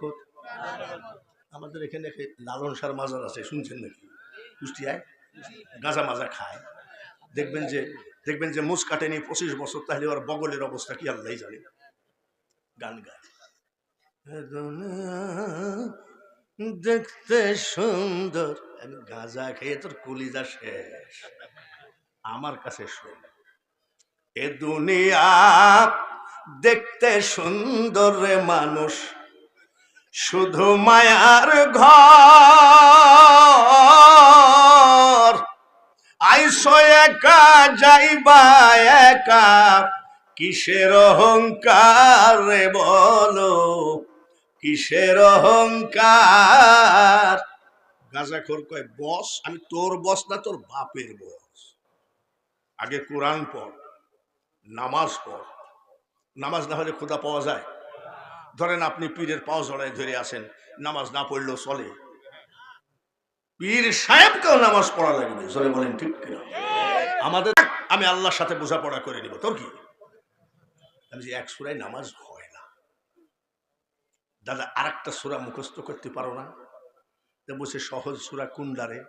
বরকত। আমাদের এখানে লালন সার মাজার আছে, শুনছেন নাকি? কুষ্টিয়ায়। গাঁজা মাজা খায়। দেখবেন যে দেখবেন যে মুস কাটেনি পঁচিশ বছর, তাহলে ওর বগলের অবস্থা কি আল্লাহ জানে। গান গায়। দেখতে সুন্দর। গাঁজা খেয়ে তোর কলিজা শেষ। আমার কাছে শোন। এ দুনিয়া দেখতে সুন্দর মানুষ। শুধু মায়ার ঘর। আইসো একা, যাইবা একা, কিসের অহংকার রে বলো? কিসের অহংকার? গাঁজাখোর কয়, বস, আমি তোর বস না, তোর বাপের বস। আগে কোরআন পড়, নামাজ পড়। নামাজ না হলে খোদা পাওয়া যায়? ধরেন আপনি পীরের পাও জড়ায় ধরে আসেন নামাজ না পড়লেও চলে। পীর সাহেবকেও নামাজ পড়া লাগবে, জোরে বলেন ঠিক কিনা? আমাদের আমি আল্লাহর সাথে বোঝাপড়া করে নিব, তোর কি? আমি এক সুরায় নামাজ হয় না। দাদা আর একটা সুরা মুখস্থ করতে পারো না? বসে সহজ সুরা কুন্ডারে।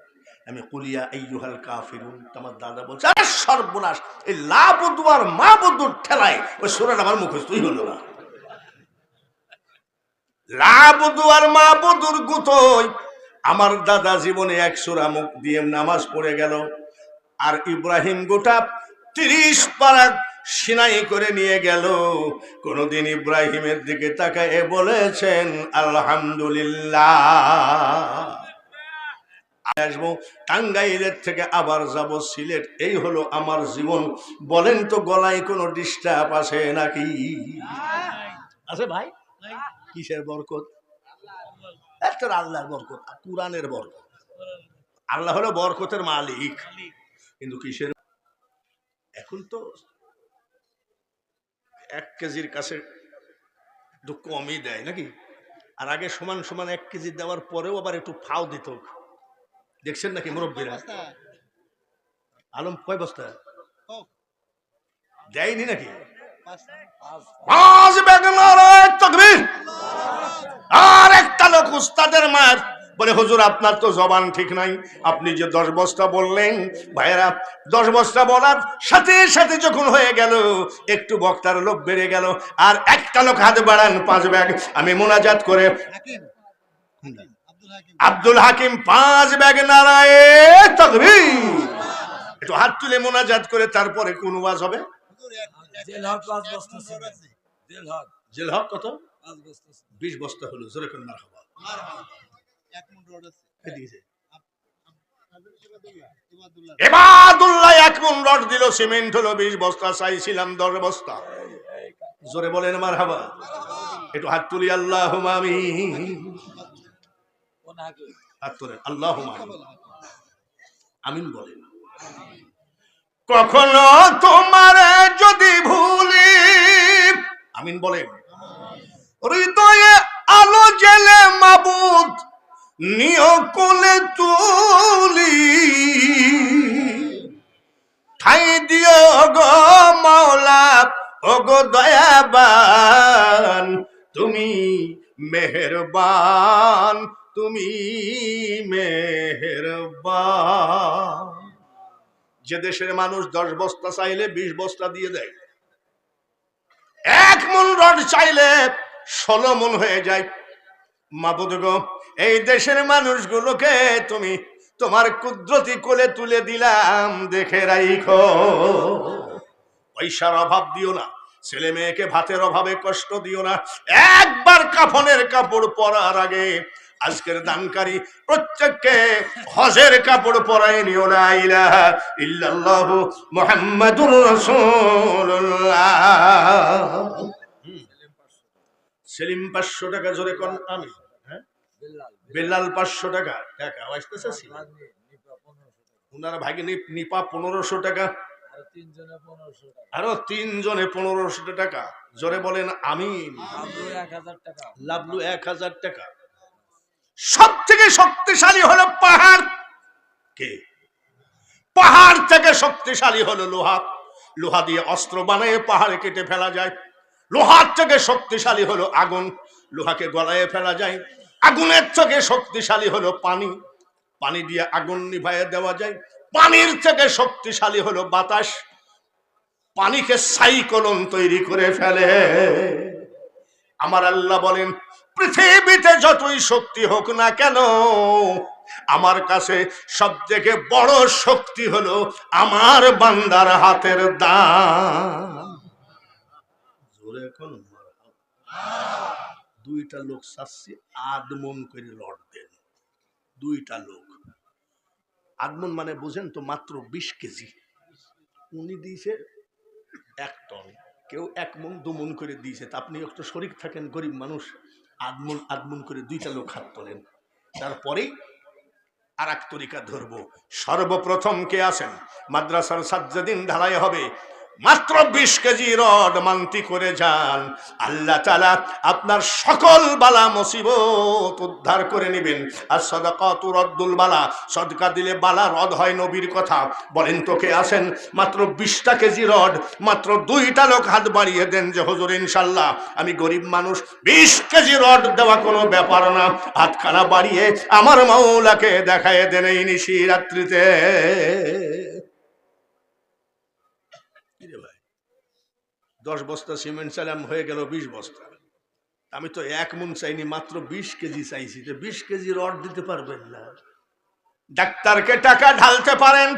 আমি কুলিয়া আইয়ুহাল কাফিরুন। তোমার দাদা বলছে সর্বনাশ, এই লাভ মা বধুর ঠেলায় ওই সুরাটা আমার মুখস্থই হলো না। লাভ আর মা বধুর গুতোই। আমার দাদা জীবনে এক সুরা মুখ দিয়ে নামাজ পড়ে গেল। আর ইব্রাহিম গোটা তিরিশ পারা সিনাই করে নিয়ে গেল। কোনদিন ইব্রাহিমের দিকে তাকায় বলেছেন, আলহামদুলিল্লাহ। আসব টাঙ্গাইলের থেকে আবার যাব সিলেট। এই হলো আমার জীবন। বলেন তো, গলায় কোনো ডিস্টার্ব আছে নাকি? আছে ভাই? কিসের বরকত? একটা আল্লাহর বরকত আর কোরআনের বরকত। আল্লাহ হলো বরকতের মালিক। কিন্তু কিসের? এখন তো এক কেজির কাছে একটু কমই দেয় নাকি? আর আগে সমান সমান এক কেজি দেওয়ার পরেও আবার একটু ফাও দিত। দেখছেন নাকি মুরব্বীরা? আলম কয় বস্তা? দেয়নি নাকি? পাঁচ ব্যাগ নারায় তকবীর আর একটা লোক উস্তাদের মার। বলে, হুজুর, আপনার তো জবান ঠিক নাই। আপনি যে দশ বস্তা বললেন, ভাইয়েরা, দশ বস্তা বলার সাথে সাথে যখন হয়ে গেল, একটু বক্তার লোক বেড়ে গেল, আর একটা লোক হাত বাড়ান, পাঁচ ব্যাগ। আমি মোনাজাত করে আব্দুল হাকিম, পাঁচ ব্যাগ নারায় তকবীর একটু হাত তুলে মোনাজাত করে, তারপরে কোন ওয়াজ হবে? জেল হক পাঁচ বস্তা ছিল জেল হক। জেল হক কত? পাঁচ বস্তা বিশ বস্তা হলো জোরে কোন মার হবা এবাদুল্লাহ এক মন রড দিল সিমেন্ট হলো বিশ বস্তা চাইছিলাম দশ বস্তা। জোরে বলেন মার হাবা একটু হাত তুলি আল্লাহ আমি হাত তোলেন আল্লাহ আমিন বলেন। কখনো তোমার যদি ভুলি। আমিন বলে হৃদয়ে আলো জেলে মাবুদ, নিয় কোলে তুলি। ঠাই দিও গো মাওলা ও গো দয়াবান। তুমি মেহেরবান তুমি মেহেরবান। যে দেশের মানুষ দশ বস্তা চাইলে বিশ বস্তা দিয়ে দেয়। এক মন রড চাইলে ষোলো মন হয়ে যায়। মাবুদ গো, এই দেশের মানুষগুলোকে তুমি তোমার কুদরতি কোলে তুলে দিলাম, দেখে রাইখো। পয়সার অভাব দিও না, ছেলে মেয়েকে ভাতের অভাবে কষ্ট দিও না। একবার কাফনের কাপড় পরার আগে আজকের দানকারী প্রত্যেককে হজের কাপড় পরাই নিও না ইলাহা ইল্লাল্লাহু মুহাম্মাদুর রাসূলুল্লাহ। সেলিম পাঁচশো টাকা জোরে কোন আমি। হ্যাঁ? বেলাল বেলাল পাঁচশো টাকা। টাকা আসতেছে ভাগ্নে নিপা পনেরোশো টাকা ওনার ভাগে নিপা পনেরোশো টাকা। আর তিনজনে পনেরোশো টাকা। জোরে বলেন টাকা। লাভলু এক হাজার টাকা। সব থেকে শক্তিশালী হলো পাহাড়। কে? পাহাড় থেকে শক্তিশালী হলো লোহা। লোহা দিয়ে অস্ত্র বানিয়ে পাহাড়ে কেটে ফেলা যায়। লোহার থেকে শক্তিশালী হলো আগুন। লোহাকে গলায় ফেলা যায়। আগুনের থেকে শক্তিশালী হলো পানি। পানি দিয়ে আগুন নিভাইয়ে দেওয়া যায়। পানির থেকে শক্তিশালী হলো বাতাস। পানিকে সাইকলন তৈরি করে ফেলে। আমার আল্লাহ বলেন পৃথিবীতে যতই শক্তি হোক না কেন, আমার কাছে সব থেকে বড় শক্তি হলো আমার বান্দার হাতের দান। দুইটা লোক চাচ্ছি আদমন করে লড় দেন দুইটা লোক। আদমন মানে বুঝেন তো মাত্র বিশ কেজি। উনি দিয়েছে এক টন। কেউ এক মন দু মন করে দিয়েছে। তা আপনি একটু শরিক থাকেন, গরিব মানুষ। আদমন আগমন করে দুইটা লোক হাত তোলেন। তারপরে আর এক তরিকা ধরবো। সর্বপ্রথম কে আসেন মাদ্রাসার সাজ্জাদিন ঢালাই হবে। মাত্র বিশ কেজি রড মান্তি করে যান। আল্লাহ তালা আপনার সকল বালা মুসিবত উদ্ধার করে নেবেন। আর সদাকত রদ্দুল বালা, সদকা দিলে বালা রদ হয় নবীর কথা। বলেন তোকে আসেন মাত্র বিশটা কেজি রড, মাত্র দুইটা লোক হাত বাড়িয়ে দেন যে, হজুর ইনশাল্লাহ আমি গরিব মানুষ, বিশ কেজি রড দেওয়া কোনো ব্যাপার না। হাতখানা বাড়িয়ে আমার মাওলাকে দেখায় দেন এই নিশি রাত্রিতে কিরে ভাই দশ বস্তা সিমেন্ট চালাম হয়ে গেল বিশ বস্তা। আমি তো এক মন চাইনি মাত্র বিশ কেজি চাইছি। যে বিশ কেজি রড দিতে পারবেন না। ডাক্তারকে টাকা ঢালতে পারেন।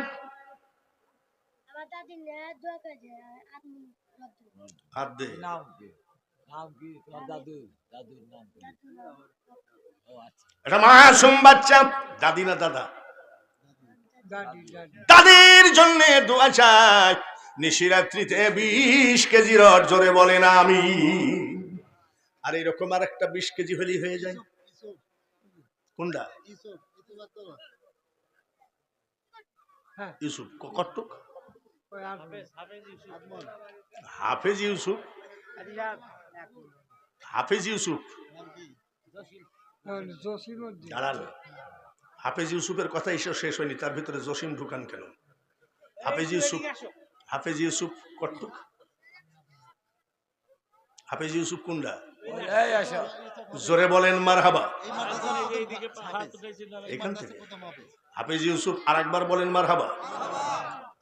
আচ্ছা। এটা মাসুম বাচ্চা। দাদি না দাদা। দাদির জন্য দোয়া চাই। নিশিরাত্রিতে বিশ কেজি রড জোরে বলেন আমি। আর এরকম আর একটা বিশ কেজি হলেই হয়ে যায়। কোনটা? ইউসুফ কটুক হাফেজ ইউসুফ। হাফেজ ইউসুফ। হাফেজ ইউসুফের কথা এসে শেষ হয়নি, তার ভিতরে জসিম ঢুকান কেন? হাফেজ ইউসুফ হাফেজ ইউসুফ কট্ট হাফেজ ইউসুফ কুন্ডা? জোরে বলেন মার হাবা এখান থেকে। হাফেজ। ইউসুফ আর একবার বলেন মার হাবা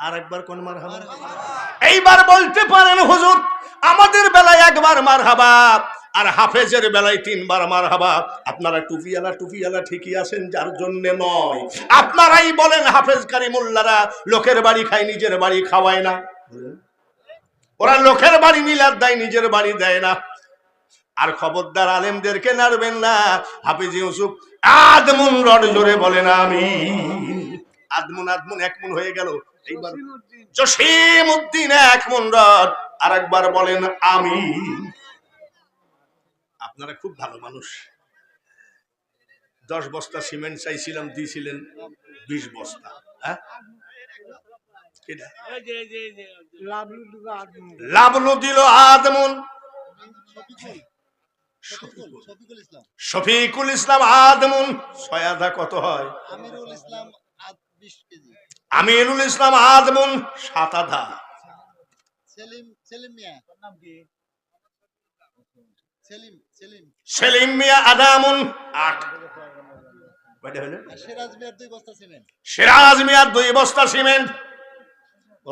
আর একবার কোন মার হাবা এইবার বলতে পারেন হুজুর আমাদের বেলায় একবার মার হাবা আর হাফেজের বেলায় তিনবার মার হাবা আপনারা টুপিওয়ালা টুপিওয়ালা ঠিকই আছেন যার জন্য নয়। আপনারাই বলেন হাফেজ কারিমুল্লারা লোকের বাড়ি খায় নিজের বাড়ি খাওয়ায় না। ওরা লোকের বাড়ি মিলাদ দেয় নিজের বাড়ি দেয় না। আর খবরদার আলেমদেরকে নাড়বেন না। হাফিজ ইউসুফ আদমুন রড জোরে বলেন আমি আদমুন আদমুন এক মন হয়ে গেল। এইবার জসিম উদ্দিন এক মন রড। আর একবার বলেন আমি আপনারা খুব ভালো মানুষ। দশ বস্তা সিমেন্ট চাইছিলাম, দিয়েছিলেন বিশ বস্তা। হ্যাঁ? লাবলু দিল আদমুন। শফিকুল ইসলাম আদমুন। ছয় কত হয়? আমিরুল ইসলাম আদমুন, সাত আধা। সেলিম সেলিম মিয়া। নাম কি সেলিম সেলিম। সেলিম মিয়া আদামুন আট। সিরাজ মিয়ার দুই বস্তা সিমেন্ট। সিরাজ মিয়ার দুই বস্তা সিমেন্ট।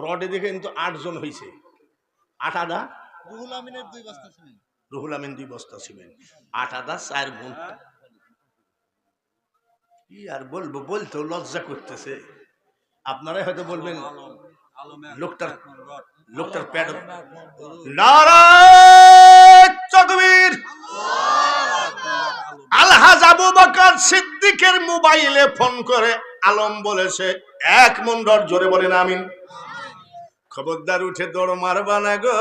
রডে দেখে কিন্তু আট জন হয়েছে আট আধা রুহুল আমিনের দুই বস্তা সিমেন্ট। রুহুল আমিন দুই বস্তা সিমেন্ট। আট আধা চার গুণ কি আর বলব? বলতেও লজ্জা করতেছে। আপনারাই হয়তো বলবেন লোকটার লোকটার প্যাড নারায় তকবীর আলহাজ আবু বকর সিদ্দিকের মোবাইলে ফোন করে আলম বলেছে এক মুন্ডর জোরে বলেন আমিন। খবরদার উঠে দৌড় মারবা না গো।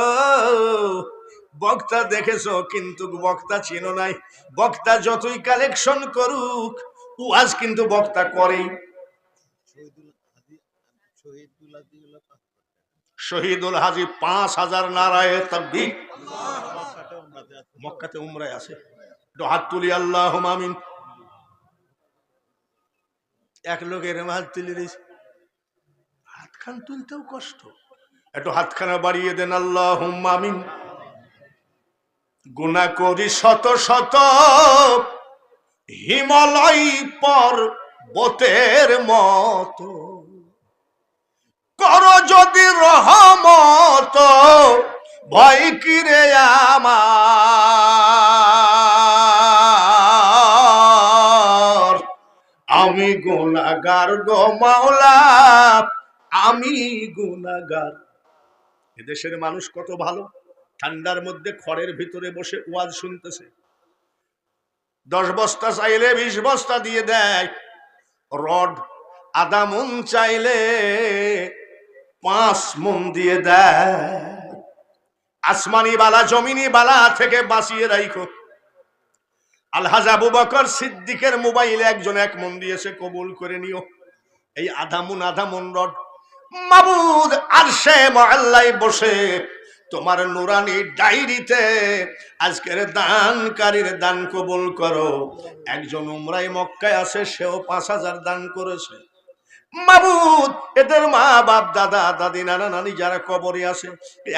বক্তা দেখেছ কিন্তু বক্তা চিনো নাই। বক্তা যতই কালেকশন করুক ও আজ কিন্তু বক্তা করেই। শহীদুল হাজি পাঁচ হাজার নারায় তাব্বির মক্কাতে উমরায় আছে। হাত তুলি আল্লাহ আমিন। এক লোকের হাত তুলি দিয়েছে হাতখান তুলতেও কষ্ট। একটু হাতখানা বাড়িয়ে দেন আল্লাহ আমিন। গুণা করি শত শত হিমালয় পর বতের মতো। রহমত, ভয় কিরে আমার? আমি গুণাগার গো মাওলা, আমি গুণাগার এদেশের মানুষ কত ভালো, ঠান্ডার মধ্যে খড়ের ভিতরে বসে ওয়াজ শুনতেছে। দশ বস্তা চাইলে বিশ বস্তা দিয়ে দেয়, রড আধা মন চাইলে পাঁচ মন দিয়ে দেয়। আসমানি বালা, জমিনি বালা থেকে বাঁচিয়ে রাইখো। আলহাজ আবু বকর সিদ্দিকের মোবাইলে একজন এক মন দিয়েছে কবুল করে নিও। এই আধা মন আধা মন রড। মাবুদ আর সে মহল্লায় বসে। তোমার নুরানি ডায়েরিতে আজকের দানকারীর দান কবুল করো। একজন উমরাই মক্কায় আছে, সেও পাঁচ হাজার দান করেছে। মাবুদ, এদের মা, বাপ, দাদা, দাদি, নানা, নানি যারা কবরে আছে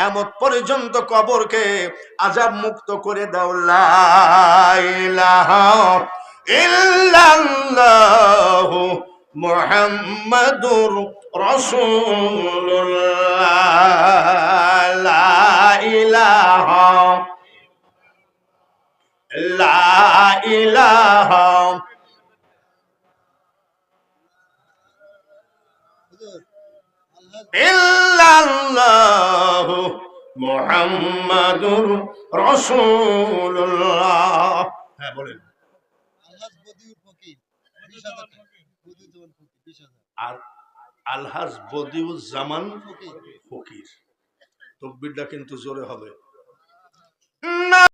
এমত পর্যন্ত কবরকে আজাব মুক্ত করে দাও ইল্লাল্লাহু মুহাম্মাদুর রাসূলুল্লাহ, লা ইলাহা লা ইলাহা ইল্লাল্লাহু মুহাম্মাদুর রাসূলুল্লাহ। হ্যাঁ বলেন। আলহাজ বদিউর ফকির আর আলহাজ বদিউজ্জামান ফকির। ফকির। তকবিরটা কিন্তু জোরে হবে। না